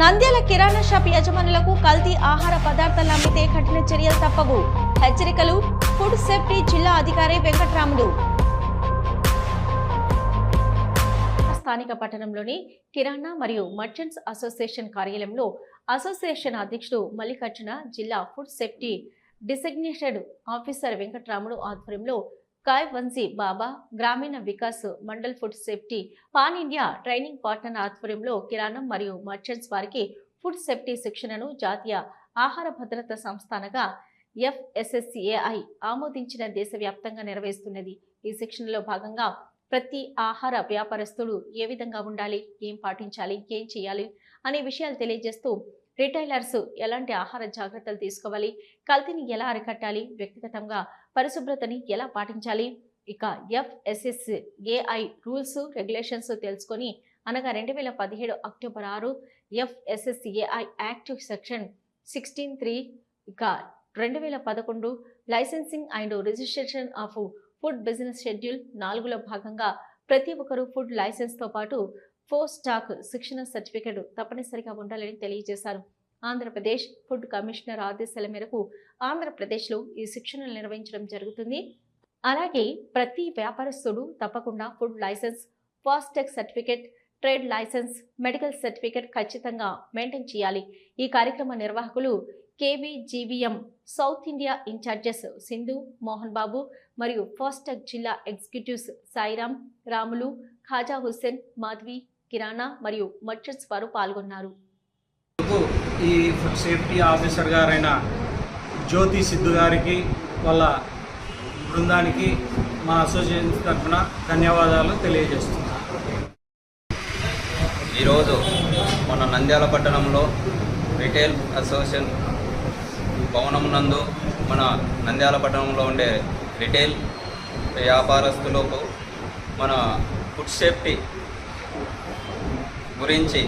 నంద్యాల కిరాణా shop యజమానులకు కల్తీ ఆహార పదార్థాలు అమ్మితే కఠిన చర్యలు తప్పవు. హెచ్చరికలు ఫుడ్ సేఫ్టీ జిల్లా అధికారి వెంకట్రాముడు స్థానిక పట్టణంలోని కిరాణా మరియు మర్చెంట్స్ అసోసియేషన్ కార్యాలయంలో అసోసియేషన్ అధ్యక్షుడు మల్లికార్జున జిల్లా food safety designated officer Venkatramudu ఆధ్వర్యంలో కాయ్ Vamsi Baba Grameena Vikas Mandal food safety pan India training partner ఆధ్వర్యంలో కిరాణం మరియు మర్చెంట్స్ వారికి ఫుడ్ సేఫ్టీ శిక్షణను జాతీయ ఆహార భద్రత సంస్థానగా ఎఫ్ఎస్ఎస్సిఏఐ ఆమోదించిన దేశవ్యాప్తంగా నిర్వహిస్తున్నది. ఈ శిక్షణలో భాగంగా ప్రతి ఆహార వ్యాపారస్తుడు ఏ విధంగా ఉండాలి ఏం పాటించాలి ఏం చేయాలి అనే విషయాలు తెలియజేస్తూ రిటైలర్స్ ఎలాంటి ఆహార జాగ్రత్తలు తీసుకోవాలి? కల్తీని ఎలా అరికట్టాలి? వ్యక్తిగతంగా పరిశుభ్రతని ఎలా పాటించాలి? ఇక ఎఫ్ఎస్ఎస్ ఏఐ రూల్స్ రెగ్యులేషన్స్ తెలుసుకొని అనగా రెండు వేల పదిహేడు అక్టోబర్ ఆరు FSSAI act section sixteen three ఇక రెండు వేల పదకొండు licensing and registration of food business schedule నాలుగులో భాగంగా ప్రతి ఒక్కరూ ఫుడ్ లైసెన్స్తో పాటు ఫోర్ స్టాక్ శిక్షణ సర్టిఫికెట్ తప్పనిసరిగా ఉండాలని తెలియజేశారు. ఆంధ్రప్రదేశ్ ఫుడ్ కమిషనర్ ఆదేశాల మేరకు ఆంధ్రప్రదేశ్లో ఈ శిక్షణలు నిర్వహించడం జరుగుతుంది. అలాగే ప్రతి వ్యాపారస్తుడు తప్పకుండా food licence FoSTaC certificate trade licence medical certificate ఖచ్చితంగా మెయింటైన్ చేయాలి. ఈ కార్యక్రమ నిర్వాహకులు KBGVM south India incharges Sindhu Mohan Babu మరియు ఫాస్టాగ్ జిల్లా ఎగ్జిక్యూటివ్స్ సాయిరామ్ రాములు ఖాజా హుస్సేన్ మాధవి కిరాణా మరియు మర్చెంట్స్ వారు పాల్గొన్నారు. ఈ ఫుడ్ సేఫ్టీ ఆఫీసర్ గారైన జ్యోతి సిద్ధు గారికి వాళ్ళ బృందానికి మా అసోసియేషన్ తరఫున ధన్యవాదాలు తెలియజేస్తున్నాను ఈరోజు మన నంద్యాల పట్టణంలో రిటైల్ అసోసియేషన్ భవనం నందు మన నంద్యాల పట్టణంలో ఉండే రిటైల్ వ్యాపారస్తులకు మన ఫుడ్ సేఫ్టీ గురించి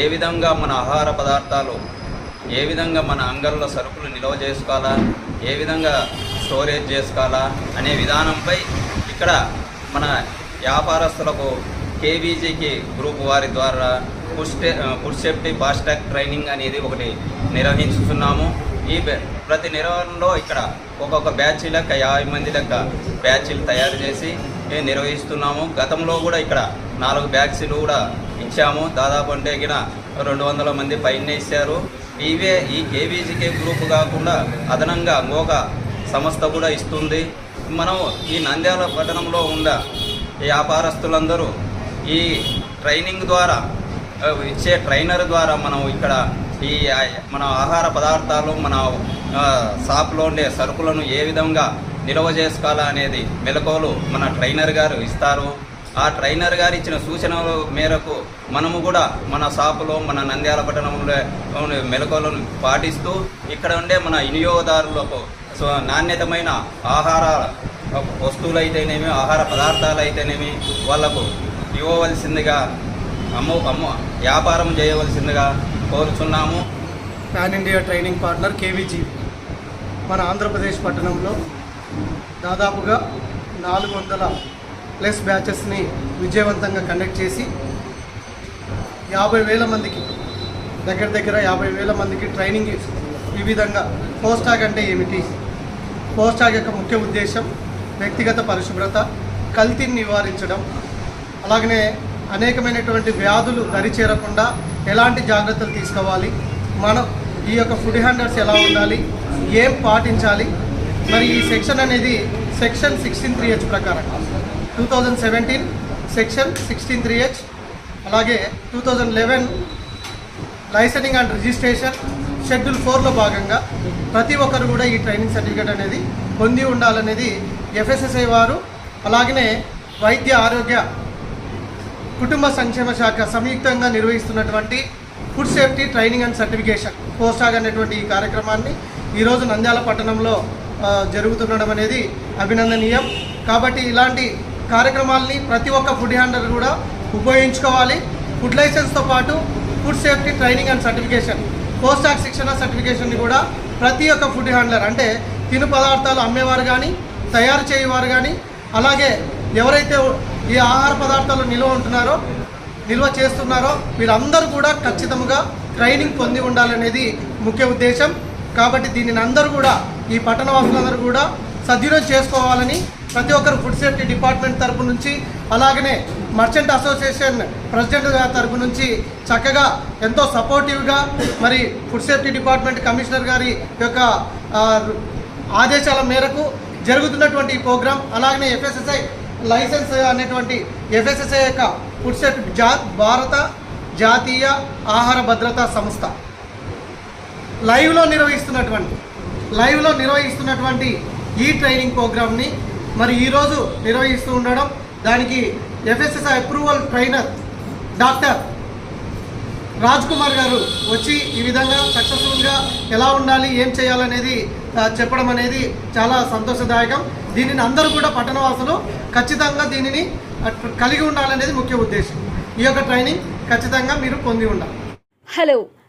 ఏ విధంగా మన ఆహార పదార్థాలు ఏ విధంగా మన అంగల్లో సరుకులు నిల్వ చేసుకోవాలా ఏ విధంగా స్టోరేజ్ చేసుకోవాలా అనే విధానంపై ఇక్కడ మన వ్యాపారస్తులకు కేవీజీకి గ్రూప్ వారి ద్వారా పుష్టే ఫుడ్ సేఫ్టీ ఫాస్టాగ్ ట్రైనింగ్ అనేది ఒకటి నిర్వహించుతున్నాము ఈ ప్రతి నిర్వహణలో ఇక్కడ ఒక్కొక్క బ్యాచ్ లెక్క యాభై మంది లెక్క బ్యాచ్లు తయారు చేసి నిర్వహిస్తున్నాము. గతంలో కూడా ఇక్కడ నాలుగు బ్యాగ్స్లు కూడా ఇచ్చాము. దాదాపు అంటే గిన రెండు వందల మంది పైన ఇచ్చారు ఇవే ఈ కేవీజీకే గ్రూప్ కాకుండా అదనంగా ఇంకొక సంస్థ కూడా ఇస్తుంది. మనం ఈ నంద్యాల పట్టణంలో ఉన్న వ్యాపారస్తులందరూ ఈ ట్రైనింగ్ ద్వారా ఇచ్చే ట్రైనర్ ద్వారా మనం ఇక్కడ ఈ మన ఆహార పదార్థాలు మన షాప్లో ఉండే సరుకులను ఏ విధంగా నిల్వ చేసుకోవాలా అనేది మెలకువలు మన ట్రైనర్ గారు ఇస్తారు. ఆ ట్రైనర్ గారు ఇచ్చిన సూచనల మేరకు మనము కూడా మన షాపులో మన నంద్యాల పట్టణంలో మెలకువలను పాటిస్తూ ఇక్కడ ఉండే మన వినియోగదారులకు సో నాణ్యతమైన ఆహార వస్తువులు అయితేనేమి ఆహార పదార్థాలు అయితేనేమి వాళ్ళకు ఇవ్వవలసిందిగా అమ్ము అమ్మ వ్యాపారం చేయవలసిందిగా కోరుచున్నాము. Pan India training partner KVG. మన ఆంధ్రప్రదేశ్ పట్టణంలో దాదాపుగా నాలుగు వందల ప్లస్ బ్యాచెస్ని విజయవంతంగా కండక్ట్ చేసి యాభై వేల మందికి దగ్గర దగ్గర యాభై వేల మందికి ట్రైనింగ్ ఈ విధంగా పోస్టాగ్ అంటే ఏమిటి? పోస్టాగ్ యొక్క ముఖ్య ఉద్దేశం వ్యక్తిగత పరిశుభ్రత కల్తీని నివారించడం అలాగనే అనేకమైనటువంటి వ్యాధులు దరిచేరకుండా ఎలాంటి జాగ్రత్తలు తీసుకోవాలి మనం ఈ యొక్క ఫుడ్ హ్యాండర్స్ ఎలా ఉండాలి ఏం పాటించాలి మరి ఈ సెక్షన్ అనేది సెక్షన్ సిక్స్టీన్ త్రీ హెచ్ ప్రకారం. Two thousand seventeen section sixteen three H అలాగే two thousand eleven licensing and registration schedule ఫోర్లో భాగంగా ప్రతి ఒక్కరు కూడా ఈ ట్రైనింగ్ సర్టిఫికేట్ అనేది పొంది ఉండాలనేది ఎఫ్ఎస్ఎస్ఐ వారు అలాగనే వైద్య ఆరోగ్య కుటుంబ సంక్షేమ శాఖ సంయుక్తంగా నిర్వహిస్తున్నటువంటి food safety training and certification FoSTaC అనేటువంటి ఈ కార్యక్రమాన్ని ఈరోజు నంద్యాల పట్టణంలో జరుగుతుండడం అనేది అభినందనీయం. కాబట్టి ఇలాంటి కార్యక్రమాల్ని ప్రతి ఒక్క ఫుడ్ హ్యాండర్ కూడా ఉపయోగించుకోవాలి. ఫుడ్ లైసెన్స్తో పాటు food safety training and certification FoSTaC శిక్షణ సర్టిఫికేషన్ని కూడా ప్రతి ఒక్క ఫుడ్ హ్యాండ్లర్ అంటే తిను పదార్థాలు అమ్మేవారు కానీ తయారు చేయవారు కానీ అలాగే ఎవరైతే ఈ ఆహార పదార్థాలు నిల్వ ఉంటున్నారో నిల్వ చేస్తున్నారో వీరందరూ కూడా ఖచ్చితంగా ట్రైనింగ్ పొంది ఉండాలనేది ముఖ్య ఉద్దేశం. కాబట్టి దీనిని అందరూ కూడా ఈ పట్టణ వాసులందరూ కూడా సద్వినియోగం చేసుకోవాలని ప్రతి ఒక్కరు ఫుడ్ సేఫ్టీ డిపార్ట్మెంట్ తరపు నుంచి అలాగనే మర్చెంట్ అసోసియేషన్ ప్రెసిడెంట్ గారి తరపు నుంచి చక్కగా ఎంతో సపోర్టివ్గా మరి ఫుడ్ సేఫ్టీ డిపార్ట్మెంట్ కమిషనర్ గారి యొక్క ఆదేశాల మేరకు జరుగుతున్నటువంటి ఈ ప్రోగ్రాం అలాగనే ఎఫ్ఎస్ఎస్ఐ లైసెన్స్ అనేటువంటి ఎఫ్ఎస్ఎస్ఐ యొక్క ఫుడ్ సేఫ్టీ జా భారత జాతీయ ఆహార భద్రతా సంస్థ. లైవ్లో నిర్వహిస్తున్నటువంటి లైవ్లో నిర్వహిస్తున్నటువంటి ఈ ట్రైనింగ్ ప్రోగ్రామ్ని మరి ఈరోజు నిర్వహిస్తూ ఉండడం దానికి FSSAI approval trainer doctor Raj Kumar garu వచ్చి ఈ విధంగా సక్సెస్ఫుల్గా ఎలా ఉండాలి ఏం చేయాలనేది చెప్పడం అనేది చాలా సంతోషదాయకం. దీనిని అందరూ కూడా పట్టణవాసులు ఖచ్చితంగా దీనిని కలిగి ఉండాలనేది ముఖ్య ఉద్దేశం. ఈ యొక్క ట్రైనింగ్ ఖచ్చితంగా మీరు పొంది ఉండాలి. హలో